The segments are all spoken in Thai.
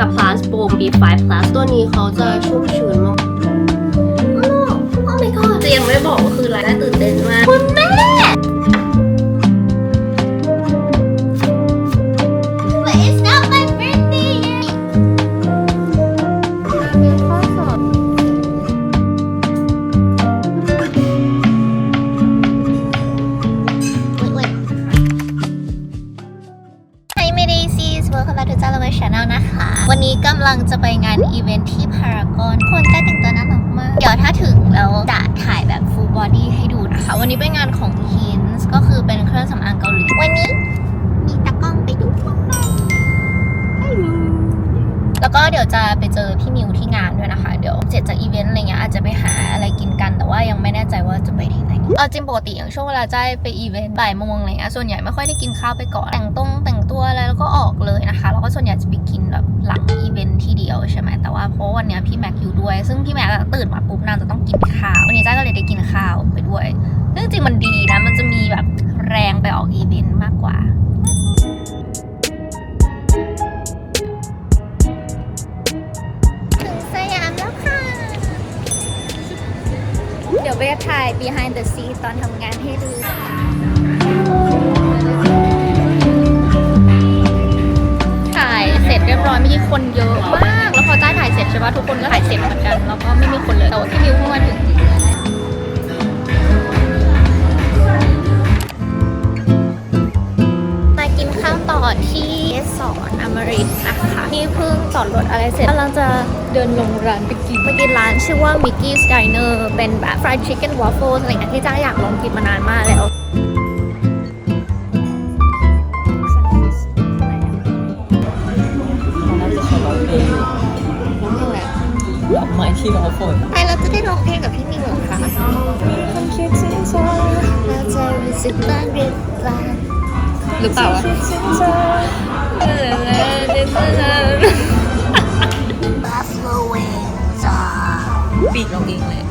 กับ Plus Boom B5 Plus ตัวนี้เขาจะชุ่มชื้นมากำลังจะไปงานอีเวนท์ที่พารากอนคนใต้แต่งตัวน่ารักมาก เดี๋ยวถ้าถึงแล้วจะถ่ายแบบ full body ให้ดูนะคะ วันนี้เป็นงานของ Hinz ก็คือเป็นเครื่องสำอางเกาหลี วันนี้มีตากล้องไปดูพวกมันแล้วก็เดี๋ยวจะไปเจอพี่มิวที่งานด้วยนะคะ เดี๋ยวเสร็จจากอีเวนต์อะไรเงี้ยอาจจะไปหาอะไรกินกัน แต่ว่ายังไม่แน่ใจว่าจะไปที่ไหนเอาจริงปกติอย่างช่วงเวลาใจไปอีเวนต์บ่ายโมงอะไรเงี้ยส่วนใหญ่ไม่ค่อยได้กินข้าวไปก่อนแต่งตรง ต่งตัวอะไรแล้วก็ออกเลยนะคะ แล้วก็ส่วนใหญ่จะไปกินแบบหลังอีเวนต์ที่เดียวใช่ไหมแต่ว่าเพราะวันเนี้ยพี่แม็กอยู่ด้วย ซึ่งพี่แม็กอะตื่นมาปุ๊บนางจะต้องกินข้าว วันนี้จ้าก็เลยได้กินข้าวไปด้วยซึ่งจริงๆมันดีนะ มันจะมีแบบแรงไปออกอีเวนต์มากกว่าถึงสยามแล้วค่ะเดี๋ยวไปถ่าย behind the scene ตอนทำงานให้ดู อยเมื่อกี้คนเยอะมาก แล้วพอจ้าถ่ายเสร็จใช่ปะทุกคนก็ถ่ายเสร็จเหมือนกัน แล้วก็ไม่มีคนเลย แต่ว่าพี่มิวเพิ่งมาถึงมากินข้าวต่อที่สอนอมรินนะคะที่เพิ่งจอดรถอะไรเสร็จกำลังจะเดินลงร้านไปกินมากินร้านชื่อว่า Mickey's Diner เป็นแบบ fried chicken waffles อะไรเงี้ยที่จ้าอยากลองกินมานานมากแล้ว ไม้ที่เราฝนไปเราจะได้ร้องเพลงกับพี่มิวเหรอค่ะเราจะรู้สึกบ้างหรือเปล่าหรือเปล่าวะ Buffalo wings อะปีกเราเองเลย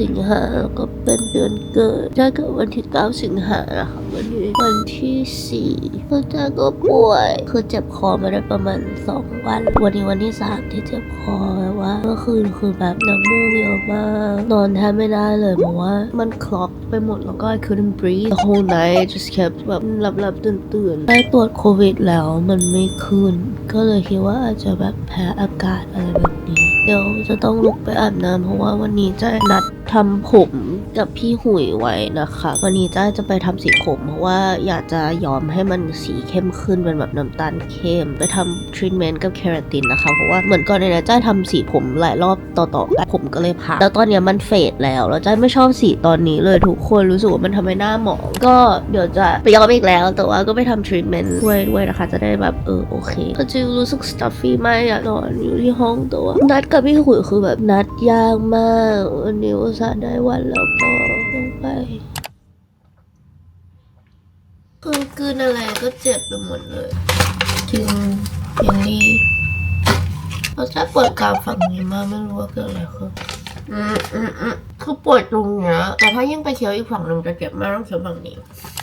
สิงหาแล้วก็เป็นเดือนเกิดจ้าเกิดวันที่ 9 สิงหาอะค่ะวันนี้วันที่ 4แล้วจ้าก็ป่วย คือเจ็บคอมาได้ประมาณ 2 วัน วันนี้วันที่ 3 ที่เจ็บคอแบบว่าเมื่อคืนคือแบบน้ำมูกเยอะมากนอนแทบไม่ได้เลยเพราะว่ามันคล็อกไปหมดแล้วก็ I couldn't breathe the whole night just kept แบบหลับหลับตื่นตื่นๆได้ตรวจโควิดแล้วมันไม่ขึ้น ก็เลยคิดว่าอาจจะแบบแพ้อากาศอะไรแบบนี้ เดี๋ยวจะต้องลุกไปอาบน้ำเพราะว่าวันนี้จะนัด ทำผมกับพี่หุยไว้นะคะ วันนี้จ้าจะไปทำสีผมเพราะว่าอยากจะย้อมให้มันสีเข้มขึ้นเป็นแบบน้ำตาลเข้ม ไปทำทรีทเมนต์กับเคราตินนะคะ เพราะว่าเหมือนก่อนในนี้จ้าทำสีผมหลายรอบต่อๆกันผมก็เลยพักแล้วตอนนี้มันเฟดแล้วแล้วจ้าไม่ชอบสีตอนนี้เลยทุกคนรู้สึกว่ามันทำให้หน้าหมองก็เดี๋ยวจะไปย้อมอีกแล้ว แต่ว่าก็ไปทำทรีทเมนต์ด้วยด้วยนะคะ จะได้แบบเออโอเคก็จะรู้สึก stuffy มากอยากนอนอยู่ที่ห้องแตัวานัดกับพี่ขุยคือแบบนัดยากมากวันนี้ส่าห์ได้วันแล้วก็ต้องไปคือคืนอะไรก็เจ็บไปหมดเลยจริงอย่างนี้เราจะปวดกรามฝั่งนี้มากไม่รู้ว่าเกิดอะไรขึ้นอืมอืมอืม คือปวดตรงเนี้ย แต่ถ้ายิ่งไปเคี้ยวอีกฝั่งหนึ่งจะเจ็บมากต้องเคี้ยวฝั่งนี้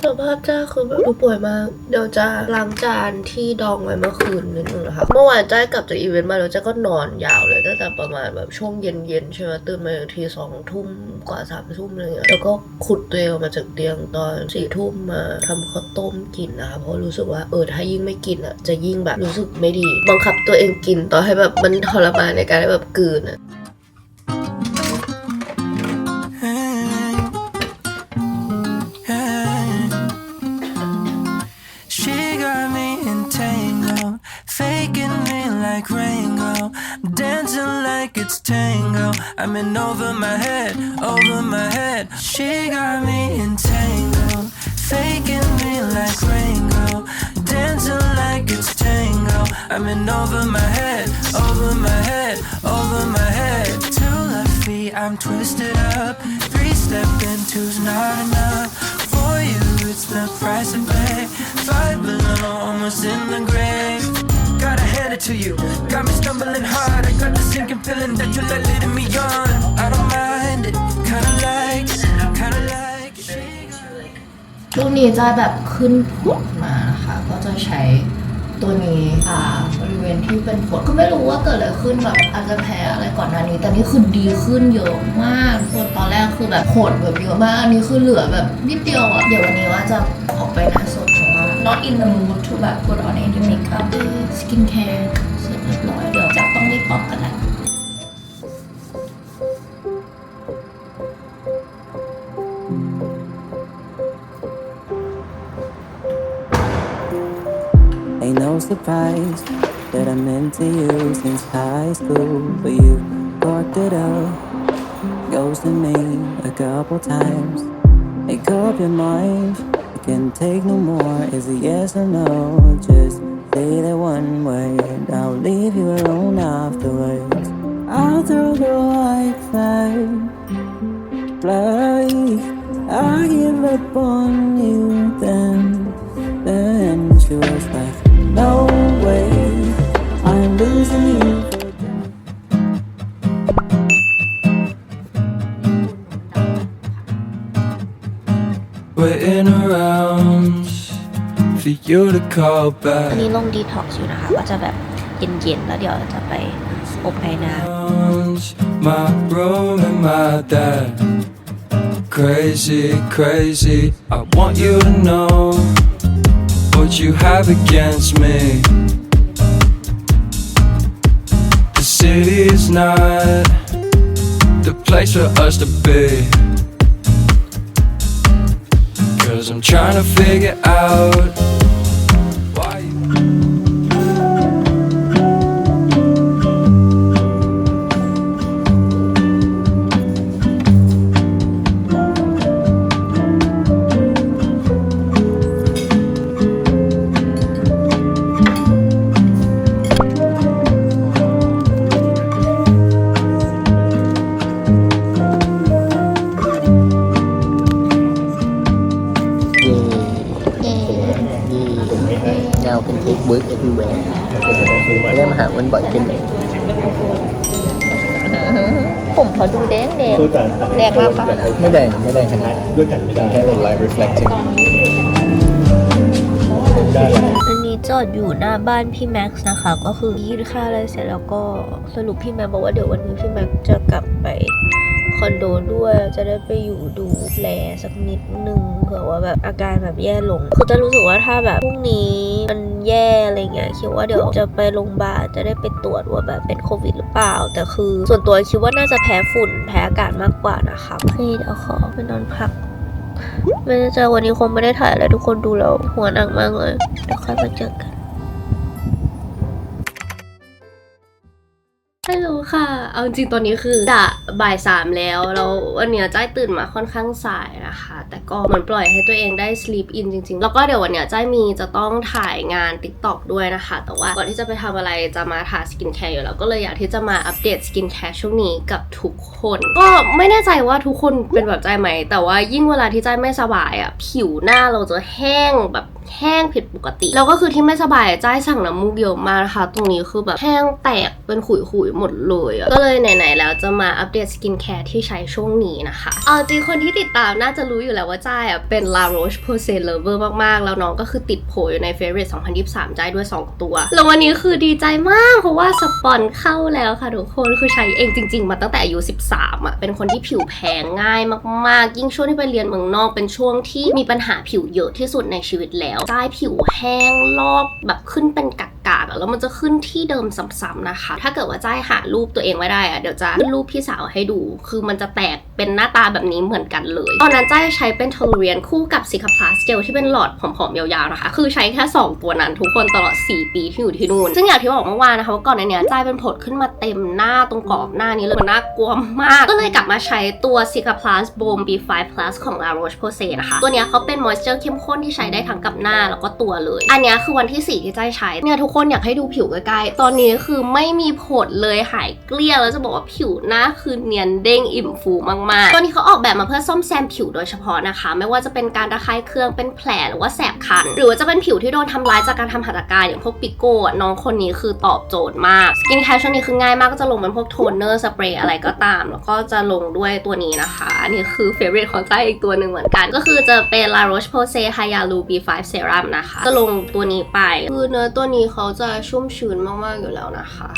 สภาพจ้าคือแบบดูป่วยมาก เดี๋ยวจะล้างจานที่ดองไว้เมื่อคืนนิดนึงนะคะ เมื่อวานจ้ากลับจากอีเวนต์มาแล้วจ้าก็นอนยาวเลยตั้งแต่ประมาณแบบช่วงเย็นๆใช่ไหมตื่นมาทีสองทุ่มกว่าสามทุ่มอะไรเงี้ย แล้วก็ขุดตัวเองออกมาจากเตียงตอนสี่ทุ่มมาทำข้าวต้มกินนะคะเพราะรู้สึกว่าเออถ้ายิ่งไม่กินอะจะยิ่งแบบรู้สึกไม่ดี บังคับตัวเองกินต่อให้แบบมันทรมานในการแบบกืนอะ tango. I'm in over my head, over my head. She got me entangled, faking me like Rango, dancing like it's tango. I'm in over my head, over my head, over my head. Two left feet, I'm twisted up. Three step in, two's not enough. For you, it's the price to pay. Five below, almost in the grave. Gotta hand it to you. Got me stumbling hard. Sinking feeling that you let leading me on. I don't mind it. Kinda like, kinda like. She got ช่วงนี้จะแบบขึ้นผดมานะคะ ก็จะใช้ตัวนี้อ่าบริเวณที่เป็นผดก็ไม่รู้ว่าเกิดอะไรขึ้นแบบอาจจะแพ้อะไรก่อนหน้านี้ แต่นี่คือดีขึ้นเยอะมากคนตอนแรกคือแบบผดแบบเยอะมาก อันนี้คือเหลือแบบนิดเดียวอะเดี๋ยววันนี้ว่าจะออกไปหน้าสดเพราะว่า not in the mood to แบบ put on any makeup skin care เสร็จเรียบร้อยเดี๋ยวจะต้องรีบออกกันแหละ no surprise that I'm into you since high school. But you fucked it up, ghosted me a couple times. Make up your mind, I can take no more. Is it yes or no? Just say that one word. I'll leave you alone afterwards. I'll throw the white flag. Flag. I give up on you then. Then No way, I'm losing you. Waiting around for you to call อัน back. นี้ลงดีท็อกซ์อยู่นะคะ ก็จะแบบเย็นๆ แล้วเดี๋ยวจะไปอบไอน้ำ My room and my dad. Crazy, crazy. I want you to know what you have against me. The city is not the place for us to be. Cause I'm trying to figure out ไม่แดงไม่แดงขนาดนั้นด้วยกันไม่ได้แค่เป็น light reflecting อันนี้จอดอยู่หน้าบ้านพี่แม็กซ์นะคะ ก็คือยื่นค่าอะไรเสร็จแล้วก็สรุปพี่แม็กซ์บอกว่าเดี๋ยววันนี้พี่แม็กซ์จะกลับไปคอนโดด้วยจะได้ไปอยู่ดูแลสักนิดนึงเผื่อว่าแบบอาการแบบแย่ลง คือจะรู้สึกว่าถ้าแบบพรุ่งนี้มันแย่อะไรเงี้ยคิดว่าเดี๋ยวจะไปโรงพยาบาลจะได้ไปตรวจว่าแบบเป็นโควิดหรือเปล่า แต่คือ ส่วนตัวคิดว่าน่าจะแพ้ฝุ่น แพ้อากาศมากกว่านะคะพี่เดี๋ยวขอไปนอนพัก ไม่ได้เจวันนี้คงไม่ได้ถ่ายอะไรทุกคนดูแล้วหัวหนักมากเลยเดี๋ยวค่อยมาเจอกัน ไม่รู้ค่ะ เอาจริงตอนนี้คือจะบ่ายสามแล้ว แล้ววันเนี้ยจ้ายตื่นมาค่อนข้างสายนะคะ แต่ก็เหมือนปล่อยให้ตัวเองได้ sleep in จริง ๆ แล้วก็เดี๋ยววันเนี้ยจ้ายมีจะต้องถ่ายงาน TikTok ด้วยนะคะ แต่ว่าก่อนที่จะไปทำอะไรจะมาทาสกินแคร์อยู่แล้ว ก็เลยอยากที่จะมาอัปเดตสกินแคร์ช่วงนี้กับทุกคน ก็ไม่แน่ใจว่าทุกคนเป็นแบบจ้ายไหม แต่ว่ายิ่งเวลาที่จ้ายไม่สบายอะ ผิวหน้าเราจะแห้งแบบ แห้งผิดปกติ แล้วก็คือที่ไม่สบายจ้ายสั่งน้ำมูกเยอะมากนะคะ ตรงนี้คือแบบแห้งแตกเป็นขุยๆหมดเลยก็เลยไหนๆแล้วจะมาอัปเดตสกินแคร์ที่ใช้ช่วงนี้นะคะเอาจริงคนที่ติดตามน่าจะรู้อยู่แล้วว่าจ้ายอะเป็น La Roche Posay Lover มากๆ แล้วน้องก็คือติดโผอยู่ใน Favorite 2023 จ้ายด้วย 2 ตัว แล้ววันนี้คือดีใจมากเพราะว่าสปอนเข้าแล้วค่ะทุกคนคือใช้เองจริง ๆ มาตั้งแต่อายุ 13อะเป็นคนที่ผิวแพ้ง่ายมากๆ ยิ่งช่วงที่ไปเรียนเมืองนอกเป็นช่วงที่มีปัญหาผิวเยอะที่สุดในชีวิตแล้วจ้ายผิวแห้งลอกแบบขึ้นเป็นกักกากแล้วมันจะขึ้นที่เดิมซ้ำๆนะคะ ถ้าเกิดว่าจ้ายหารูปตัวเองไว้ได้อะเดี๋ยวจะขึ้นรูปพี่สาวให้ดู คือมันจะแตก เป็นหน้าตาแบบนี้เหมือนกันเลย ตอนนั้นจ้ายใช้เป็นโทลูเรียนคู่กับซิคาพลาสเจลที่เป็นหลอดผอมๆยาวๆนะคะ คือใช้แค่ 2 ตัวนั้นทุกคนตลอด 4 ปีที่อยู่ที่นู่น ซึ่งอย่างที่บอกเมื่อวานนะคะว่าก่อนในเนี้ยจ้ายเป็นผดขึ้นมาเต็มหน้าตรงกรอบหน้านี้เลยมันน่ากลัวมาก ก็เลยกลับมาใช้ตัวซิคาพลาสโบม B5 Plus ของ La Roche Posay นะคะ ตัวเนี้ยเขาเป็นมอยเจอร์เข้มข้นที่ใช้ได้ทั้งกับหน้าแล้วก็ตัวเลย อันเนี้ยคือวันที่4ที่จ้ายใช้เนี่ยทุกคนอยากให้ดูผิวใกล้ๆตอนนี้คือไม่มีผดเลยหายเกลี้ยงแล้วจะบอกว่าผิวหน้าคือเนียนเด้งอิ่มฟูมากๆ ตัวนี้เขาออกแบบมาเพื่อซ่อมแซมผิวโดยเฉพาะนะคะ ไม่ว่าจะเป็นการระคายเคืองเป็นแผลหรือว่าแสบคัน หรือว่าจะเป็นผิวที่โดนทำร้ายจากการทำหัตถการอย่างพวกปิโก้อะน้องคนนี้คือตอบโจทย์มากสกินแคร์ช่วงนี้คือง่ายมากก็จะลงเป็นพวกโทนเนอร์สเปรย์อะไรก็ตาม แล้วก็จะลงด้วยตัวนี้นะคะอันนี้คือเฟ v o r i t e ของใจ้อีกตัวหนึ่งเหมือนกัน ก็คือจะเป็น La Roche Posay Hyalu B5 Serum นะคะจะลงตัวนี้ไป คือเนื้อตัวนี้เขาจะชุ่มชื้นมากๆอยู่แล้วนะคะ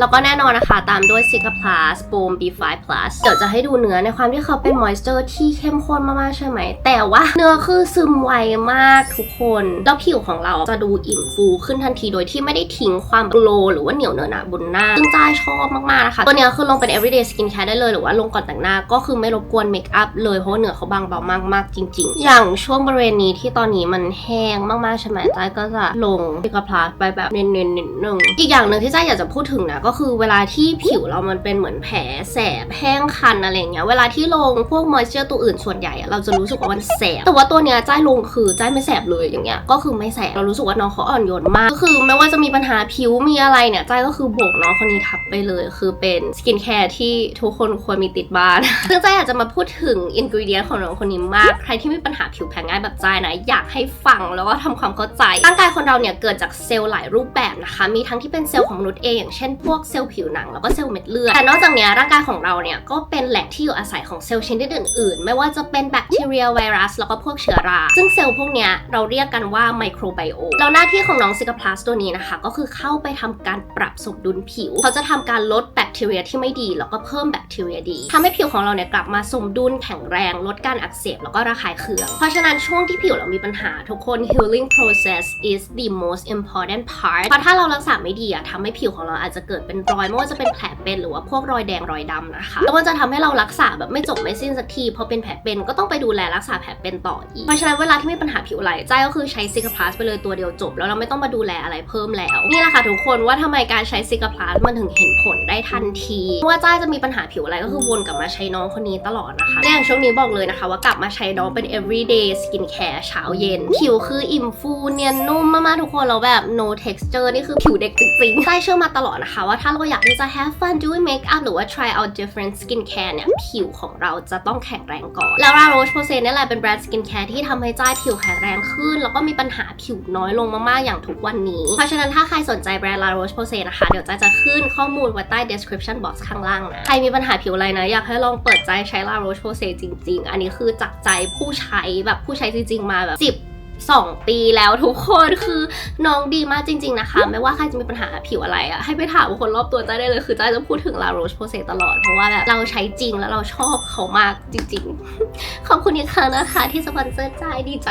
แล้วก็แน่นอนนะคะ ตามด้วย Cica Plus Boom B5 Plus เดี๋ยวจะให้ดูเนื้อในความที่เขาเป็น moisture ที่เข้มข้นมากๆใช่ไหม แต่ว่าเนื้อคือซึมไวมากทุกคน แล้วผิวของเราจะดูอิ่มฟูขึ้นทันทีโดยที่ไม่ได้ทิ้งความโกลหรือว่าเหนียวเนอะหนะบนหน้า ซึ่งจ้าชอบมากๆนะคะ ตัวเนี้ยคือลงเป็น everyday skin care ได้เลยหรือว่าลงก่อนแต่งหน้าก็คือไม่รบกวนเมคอัพเลยเพราะเนื้อเขาบางเบามากๆจริง ๆ อย่างช่วงบริเวณนี้ที่ตอนนี้มันแห้งมากๆใช่ไหมจ้าก็จะลง Cica Plus ไปแบบเน้นๆนิดนึงอีกอย่างหนึ่งที่จ้าอยากจะพูดถึงนะก็คือเวลาที่ผิวเรามันเป็นเหมือนแผลแสบแห้งคันอะไรเงี้ยเวลาที่ลงพวกมอยเจอร์ตัวอื่นส่วนใหญ่เราจะรู้สึกว่ามันแสบ แต่ว่าตัวเนี้ยจ้ายลงคือจ้ายไม่แสบเลยอย่างเงี้ยก็คือไม่แสบเรารู้สึกว่าน้องเขาอ่อนโยนมากก็คือไม่ว่าจะมีปัญหาผิวมีอะไรเนี่ยจ้ายก็คือโบกน้องคนนี้ทับไปเลย คือเป็นสกินแคร์ที่ทุกคนควรมีติดบ้านซึ่งจ้ายอยากจะมาพูดถึงอินกรีเดียนของน้องคนนี้มากใครที่มีปัญหาผิวแพ้ง่ายแบบจ้ายนะอยากให้ฟังแล้วก็ทำความเข้าใจร่างกายคนเราเนี่ยเกิดจากเซลล์หลายรูปแบบนะคะ มีทั้งที่เป็นเซลล์ของมนุษย์เองอย่างเช่นพวกวกเซลล์ผิวหนังแล้วก็เซลล์เม็ดเลือด แต่นอกจากนี้ร่างกายของเราเนี่ยก็เป็นแหล่งที่อยู่อาศัยของเซลล์ชนิดอื่นๆ ไม่ว่าจะเป็นแบคทีเรียไวรัสแล้วก็พวกเชื้อรา ซึ่งเซลล์พวกนี้เราเรียกกันว่าไมโครไบโอมแล้วหน้าที่ของน้องซิกาพลัสตัวนี้นะคะ ก็คือเข้าไปทำการปรับสมดุลผิว เขาจะทำการลดแบคทีเรียที่ไม่ดี แล้วก็เพิ่มแบคทีเรียดีทำให้ผิวของเราเนี่ยกลับมาสมดุลแข็งแรง ลดการอักเสบแล้วก็ระคายเคือง เพราะฉะนั้นช่วงที่ผิวเรามีปัญหาทุกคน healing process is the most important part เพราะถ้าเรารักษาไม่ดีอะทำให้ผิวของเราอาจจะเกิดเป็นรอยไม่ว่าจะเป็นแผลเป็นหรือว่าพวกรอยแดงรอยดำนะคะแล้วมันจะทำให้เรารักษาแบบไม่จบไม่สิ้นสักทีพอเป็นแผลเป็นก็ต้องไปดูแลรักษาแผลเป็นต่ออีกเพราะฉะนั้นเวลาที่มีปัญหาผิวไหลใจก็คือใช้ซิกาพลัสไปเลยตัวเดียวจบ แล้วเราไม่ต้องมาดูแลอะไรเพิ่มแล้วนี่แหละค่ะทุกคนว่าทำไมการใช้ซิกาพลัสมันถึงเห็นผลได้ทันทีเพราะว่าจ้าจะมีปัญหาผิวอะไรก็คือวนกลับมาใช้น้องคนนี้ตลอดนะคะและอย่างช่วงนี้บอกเลยนะคะว่ากลับมาใช้น้องเป็น everyday skin care เช้าเย็น ผิวคืออิ่มฟูเนียนนุ่มมากๆทุกคนแล้วแบบ no texture นี่คือผิวเด็กจริงๆใต้เชื่อมาตลอดนะคะว่าถ้าเราอยากที่จะ have fun doing makeup หรือว่า try out different skin care เนี่ย ผิวของเราจะต้องแข็งแรงก่อน แล้ว La Roche Posay เนี่ยแหละเป็นแบรนด์ skin care ที่ทำให้จ้ายผิวแข็งแรงขึ้น แล้วก็มีปัญหาผิวน้อยลงมากๆ อย่างทุกวันนี้ เพราะฉะนั้นถ้าใครสนใจแบรนด์ La Roche Posay นะคะ เดี๋ยวจ้ายจะขึ้นข้อมูลไว้ใต้ description box ข้างล่างนะ ใครมีปัญหาผิวอะไรนะ อยากให้ลองเปิดใจใช้ La Roche Posay จริง ๆ อันนี้คือจากใจผู้ใช้แบบผู้ใช้จริงๆมาแบบ10 2 ปีแล้วทุกคนคือน้องดีมากจริง ๆนะคะ ไม่ว่าใครจะมีปัญหาผิวอะไรอะให้ไปถามคนรอบตัวจ้าได้เลยคือจ้าจะพูดถึง La Roche Posay ตลอด เพราะว่าแบบเราใช้จริงแล้วเราชอบเขามากจริง ๆ ขอบคุณอีกครั้งนะคะ ที่สปอนเซอร์ใจายดีใจ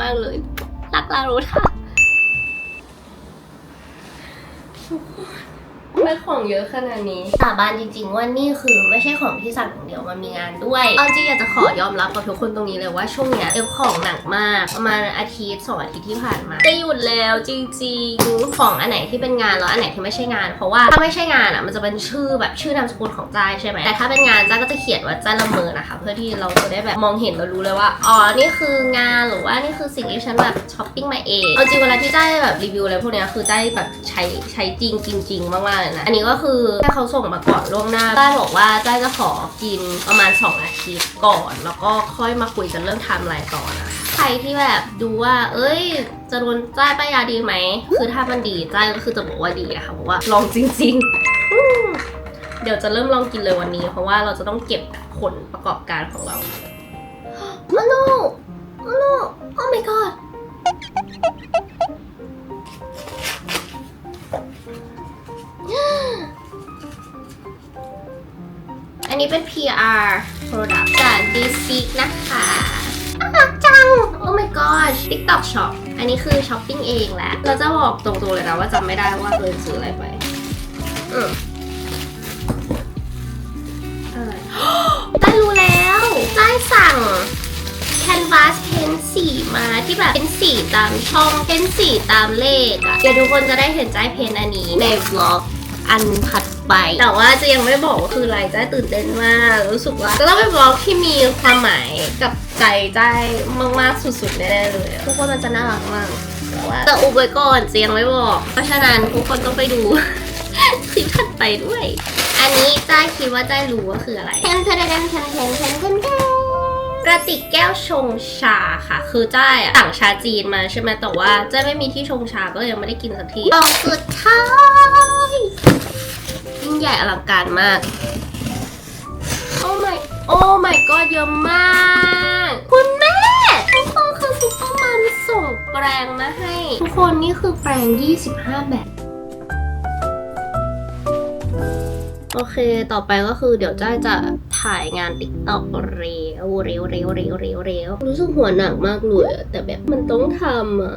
มากๆเลย รัก La Roche ค่ะ ไม่ของเยอะขนาดนี้ สาบานจริง ๆ ว่านี่คือไม่ใช่ของที่สั่งอย่างเดียวมันมีงานด้วย เอาจริงอยากจะขอยอมรับกับทุกคนตรงนี้เลยว่าช่วงเนี้ยเอฟของหนักมาก ประมาณอาทิตย์สองอาทิตย์ที่ผ่านมาจะหยุดแล้วจริงๆของอันไหนที่เป็นงานแล้วอันไหนที่ไม่ใช่งาน เพราะว่าถ้าไม่ใช่งานอะมันจะเป็นชื่อแบบชื่อนามสกุลของจ้าใช่ไหมแต่ถ้าเป็นงานจ้าก็จะเขียนว่าจ้าละเมอนะคะ เพื่อที่เราจะได้แบบมองเห็นเรารู้เลยว่าอ๋อนี่คืองานหรือว่านี่คือสิ่งที่ฉันแบบช้อปปิ้งมาเองเอาจริงเวลาที่จ้าแบบรีวิวอะไรพวกเนี้ยคือจ้าแบบใช้ใช้จริงจริง ๆ มากๆเลยนะ อันนี้ก็คือถ้าเขาส่งมาก่อนล่วงหน้าจ้าบอกว่าจ้าจะขอกินประมาณ 2 อาทิตย์ก่อน แล้วก็ค่อยมาคุยกันเรื่องไทม์ไลน์ต่อนะใครที่แบบดูว่า เอ้ย จะโดนจ้ายป้ายยาดีไหม คือถ้ามันดีจ้ายก็คือจะบอกว่าดีนะคะเพราะว่าลองจริง ๆ เดี๋ยวจะเริ่มลองกินเลยวันนี้ เพราะว่าเราจะต้องเก็บผลประกอบการของเรามาโนมาโน oh my god อันนี้เป็น PR product จาก d s e e k นะคะน่ารักจัง oh my gosh TikTok Shop อันนี้คือช้อปปิ้งเองแหละ เราจะบอกตรงๆเลยนะว่าจำไม่ได้ว่าเคยซื้ออะไรไป อืมอะไรได้รู้แล้วได้สั่ง canvas เพ้นสีมาที่แบบเป็นสีตามช่องเพ้นสีตามเลขอะเดี๋ยวทุกคนจะได้เห็นใจเพ้นอันนี้ในบล็อก อันถัดไป แต่ว่าจะยังไม่บอกว่าคืออะไรจ้าตื่นเต้นมาก รู้สึกว่าจะต้องเป็นบล็อกที่มีความหมายกับใจจ้มากๆสุดๆแน่เลย ทุกคนมันจะน่ารักมากแต่ว่าจะอุบไว้ก่อนจะยังไม่บอก เพราะฉะนั้นทุกคนต้องไปดูคลิปถัดไปด้วย อันนี้จ้าคิดว่าจ้ารู้ว่าคืออะไรเทนแทนแทนแทนแทนแทนแทนกระติกแก้วชงชาค่ะ คือจ้ายสั่งชาจีนมาใช่ไหมแต่ว่าจ้าไม่มีที่ชงชาก็ยังไม่ได้กินสักทีกล่องสุดท้าย การมาก โอ้ my โอ้ my god เยอะมาก คุณแม่ทุกคนคือซุปเปอร์มันส่งแปรงมาให้ ทุกคนนี่คือแปรง 25 แบบโอเค ต่อไปก็คือเดี๋ยวจ้าจะถ่ายงานติ๊กต็อกเร็วเร็วเร็วเร็วเร็วเร็วรู้สึกหัวหนักมากเลยอะแต่แบบมันต้องทำอะ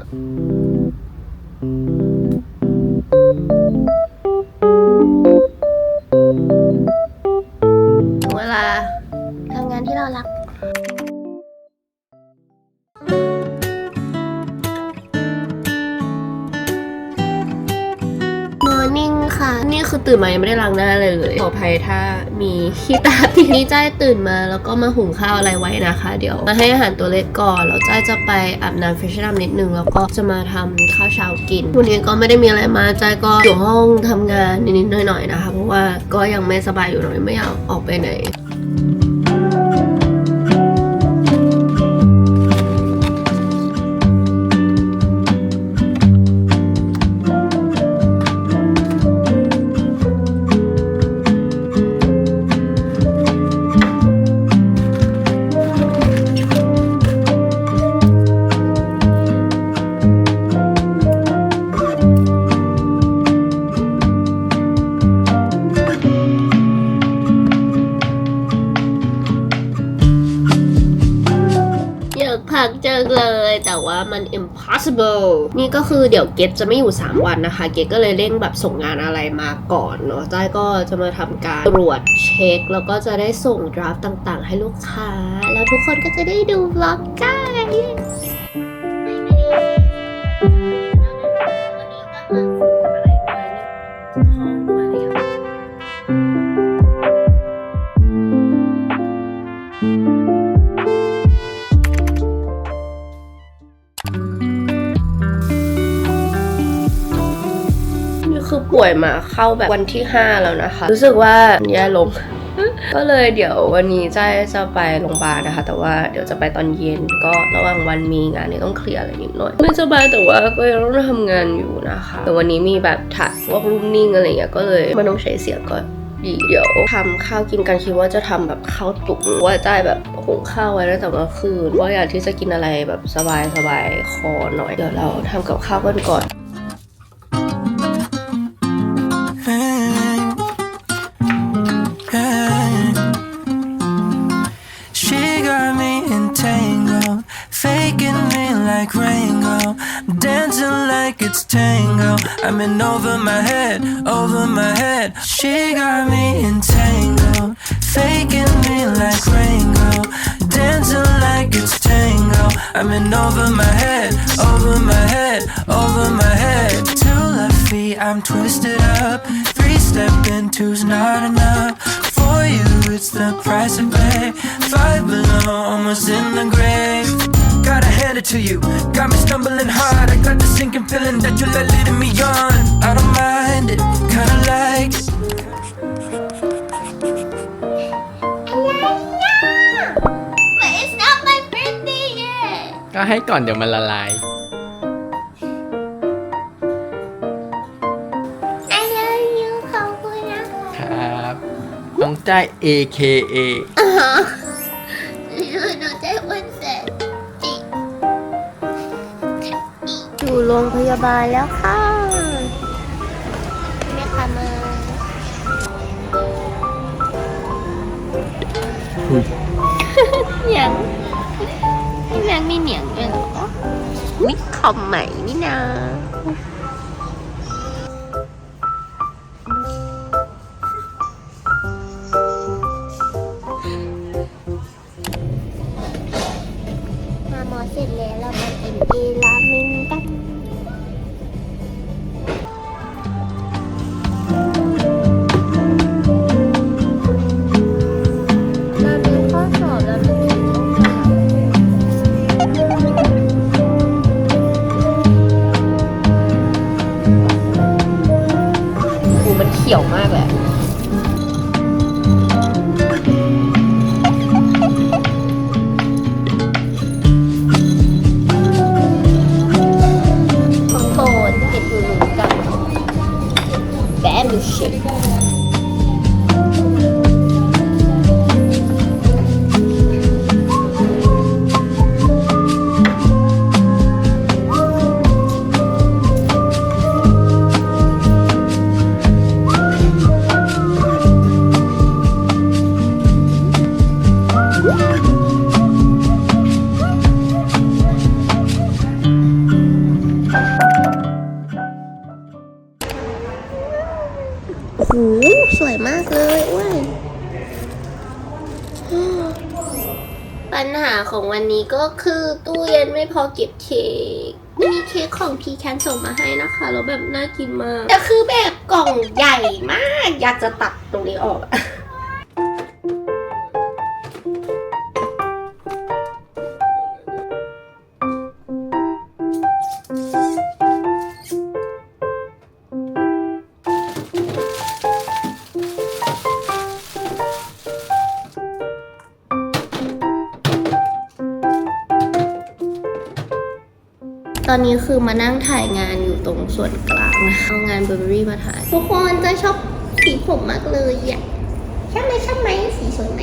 นิ่งค่ะ นี่คือตื่นมายังไม่ได้ล้างหน้าเลยเลยขออภัยถ้ามีขี้ตาที่นี่จ้ายตื่นมาแล้วก็มาหุงข้าวอะไรไว้นะคะ เดี๋ยวมาให้อาหารตัวเล็กก่อนแล้วจ้ายจะไปอาบน้ำเฟรชน้ำนิดนึงแล้วก็จะมาทำข้าวเช้ากินวันนี้ก็ไม่ได้มีอะไรมาจ้ายก็อยู่ห้องทำงานนิดๆหน่อยๆนะคะ เพราะว่าก็ยังไม่สบายอยู่หน่อยไม่อยากออกไปไหน มัน impossible นี่ก็คือเดี๋ยวเกตจะไม่อยู่ 3 วันนะคะ เกตก็เลยเร่งแบบส่งงานอะไรมาก่อนเนาะจ้ายก็จะมาทำการตรวจเช็ค แล้วก็จะได้ส่งดราฟต์ต่างๆ ให้ลูกค้า แล้วทุกคนก็จะได้ดูบล็อกกัน นี่คือป่วยมาเข้าแบบวันที่ 5 แล้วนะคะ รู้สึกว่าแย่ลง ก็เลยเดี๋ยววันนี้จ้ายจะไปโรงพยาบาลนะคะ แต่ว่าเดี๋ยวจะไปตอนเย็นก็ระหว่างวันมีงานนี่ต้องเคลียร์อะไรนิดหน่อย ไม่สบายแต่ว่าก็ยังต้องทำงานอยู่นะคะ แต่วันนี้มีแบบถ่ายพวกรูปนิ่งอะไรเงี้ยก็เลยไมันต้องใช้เสียงก็ ดีเดี๋ยวทำข้าวกินกันคิดว่าจะทำแบบข้าวตุ๋นว่าจ้แบบหุงข้าวไว้ตั้งแต่เมื่อคืนว่าอยากที่จะกินอะไรแบบสบายสบายคอหน่อยเดี๋ยวเราทำกับข้าวกันก่อน like it's tango. I'm in over my head, over my head. She got me entangled, faking me like Rango, dancing like it's tango. I'm in over my head, over my head, over my head. Two left feet, I'm twisted up. Three step in, two's not enough. For you, it's the price I pay. Five below, almost in the grave. Gotta hand it to you. Got me stumbling hard. I got the sinking feeling that you're leading me on. I don't mind it, kinda like it. But it's not my birthday yet ก็ให้ก่อนเดี๋ยวมันละลาย I love you ขอบคุณนะคะ ครับ น้องจ้าย AKA โรงพยาบาลแล้วค่ะแม่ค่ะมาเหนียงพี่แม็กมีเหนียงด้วยเหรอวิคอมใหม่นี่นา ส่งมาให้นะคะแล้วแบบน่ากินมากแต่คือแบบกล่องใหญ่มาก อยากจะตัดตรงนี้ออก ตอนนี้คือมานั่งถ่ายงานอยู่ตรงส่วนกลางนะเอางานเบอร์เบอรี่มาถ่าย ทุกคนจะชอบสีผมมากเลยอะใช่ไหมใช่ไหมสีสวยไหม